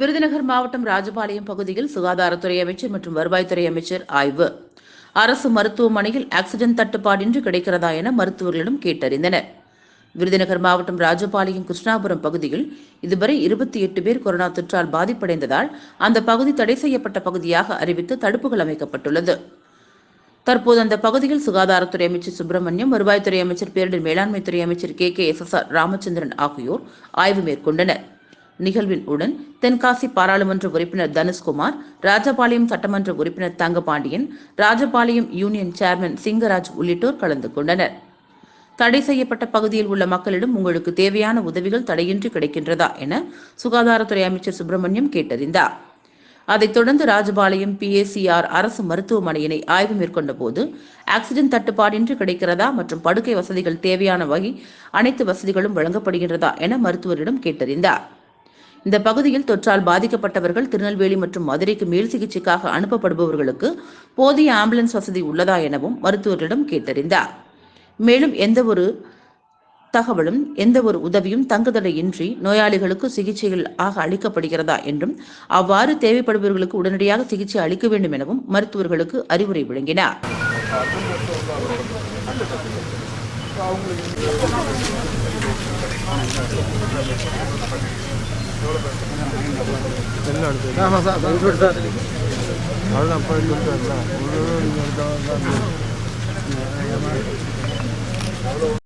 விருதுநகர் மாவட்டம் ராஜபாளையம் பகுதியில் சுகாதாரத்துறை அமைச்சர் மற்றும் வருவாய்த்துறை அமைச்சர் ஆய்வு. அரசு மருத்துவமனையில் ஆக்சிஜன் தட்டுப்பாடின்றி கிடைக்கிறதா என மருத்துவர்களிடம் கேட்டறிந்தனர். விருதுநகர் மாவட்டம் ராஜபாளையம் கிருஷ்ணாபுரம் பகுதியில் இதுவரை இருபத்தி எட்டு பேர் கொரோனா தொற்றால் பாதிப்படைந்ததால் அந்த பகுதி தடை செய்யப்பட்ட பகுதியாக அறிவித்து தடுப்புகள் அமைக்கப்பட்டுள்ளது. தற்போது அந்த பகுதியில் சுகாதாரத்துறை அமைச்சர் சுப்பிரமணியம் வருவாய்த்துறை அமைச்சர் பேரிடர் மேலாண்மைத்துறை அமைச்சர் K K S S R Ramachandran ஆகியோர் ஆய்வு மேற்கொண்டனர். நிகழ்வில் உடன் தென்காசி பாராளுமன்ற உறுப்பினர் தனுஷ்குமார் ராஜபாளையம் சட்டமன்ற உறுப்பினர் தங்கபாண்டியன் ராஜபாளையம் யூனியன் சேர்மன் சிங்கராஜ் உள்ளிட்டோர் கலந்து கொண்டனர். தடை செய்யப்பட்ட பகுதியில் உள்ள மக்களிடம் உங்களுக்கு தேவையான உதவிகள் தடையின்றி கிடைக்கின்றதா என சுகாதாரத்துறை அமைச்சர் சுப்பிரமணியம் கேட்டறிந்தார். அதைத் தொடர்ந்து ராஜபாளையம் பிஏசிஆர் அரசு மருத்துவமனையினை ஆய்வு மேற்கொண்ட போது ஆக்சிஜன் தட்டுப்பாடின்றி கிடைக்கிறதா மற்றும் படுக்கை வசதிகள் தேவையான வகை அனைத்து வசதிகளும் வழங்கப்படுகின்றதா என மருத்துவரிடம் கேட்டறிந்தார். இந்த பகுதியில் தொற்றால் பாதிக்கப்பட்டவர்கள் திருநெல்வேலி மற்றும் மதுரைக்கு மேல் சிகிச்சைக்காக அனுப்பப்படுபவர்களுக்கு போதிய ஆம்புலன்ஸ் வசதி உள்ளதா எனவும் மருத்துவர்களிடம் கேட்டறிந்தார். மேலும் எந்த ஒரு தகவலும் எந்த ஒரு உதவியும் தங்குதடையின்றி நோயாளிகளுக்கு சிகிச்சைகள் ஆக அளிக்கப்படுகிறதா என்றும் அவ்வாறு தேவைப்படுபவர்களுக்கு உடனடியாக சிகிச்சை அளிக்க வேண்டும் எனவும் மருத்துவர்களுக்கு அறிவுரை வழங்கினார். ஆமாம் వెళ్ళాడు అర్థం పోయి ఉంటాడు సార్